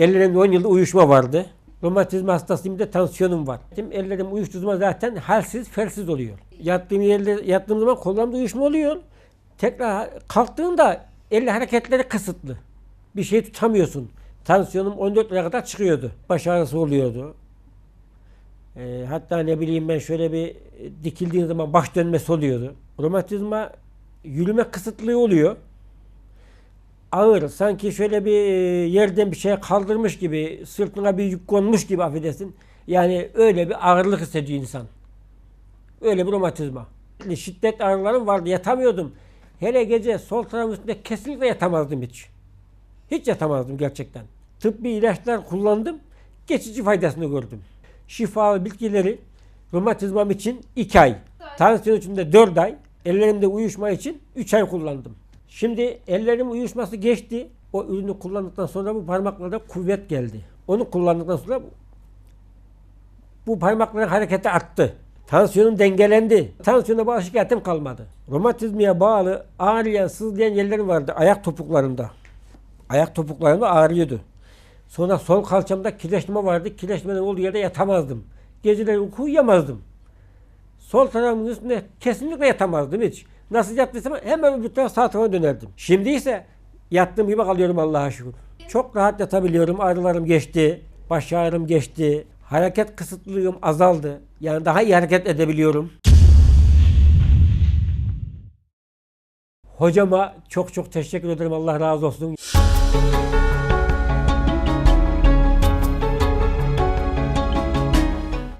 Ellerimde 10 yılda uyuşma vardı. Romatizma hastasıyım da tansiyonum var. Ellerim uyuştuğu zaman zaten halsiz, felsiz oluyor. Yattığım yerde yattığım zaman kollarımda uyuşma oluyor. Tekrar kalktığımda elle hareketleri kısıtlı. Bir şey tutamıyorsun. Tansiyonum 14 lira kadar çıkıyordu. Baş ağrısı oluyordu. Ee, hatta ne bileyim ben şöyle bir e, dikildiğin zaman baş dönmesi oluyordu. Romatizma yürüme kısıtlığı oluyor. Ağır, sanki şöyle bir e, yerden bir şey kaldırmış gibi, sırtına bir yük konmuş gibi affedersin. Yani öyle bir ağırlık hissediyor insan. Öyle bir romatizma. Şiddet ağrılarım vardı, yatamıyordum. Hele gece sol tarafın üstünde kesinlikle yatamazdım hiç. Hiç yatamazdım gerçekten. Tıbbi ilaçlar kullandım, geçici faydasını gördüm. Şifalı bitkileri romatizmam için 2 ay, tansiyon için de 4 ay, ellerimde uyuşma için 3 ay kullandım. Şimdi ellerim uyuşması geçti. O ürünü kullandıktan sonra bu parmaklarda kuvvet geldi. Onu kullandıktan sonra bu parmakların hareketi arttı. Tansiyonum dengelendi. Tansiyona bağlı şikayetim kalmadı. Romatizmaya bağlı ağrıyan, sızlayan yerlerim vardı ayak topuklarımda. Ayak topuklarımda ağrıyordu. Sonra sol kalçamda kireçleme vardı. Kireçlemenin olduğu yerde yatamazdım. Geceleri uyku uyuyamazdım. Sol tarafımın üstünde kesinlikle yatamazdım hiç. Nasıl yattıysam hemen öbür tarafa sağ tarafa dönerdim. Şimdi ise yattığım gibi kalıyorum Allah'a şükür. Çok rahat yatabiliyorum. Ağrılarım geçti. Baş ağrım geçti. Hareket kısıtlılığım azaldı. Yani daha iyi hareket edebiliyorum. Hocama çok çok teşekkür ederim. Allah razı olsun.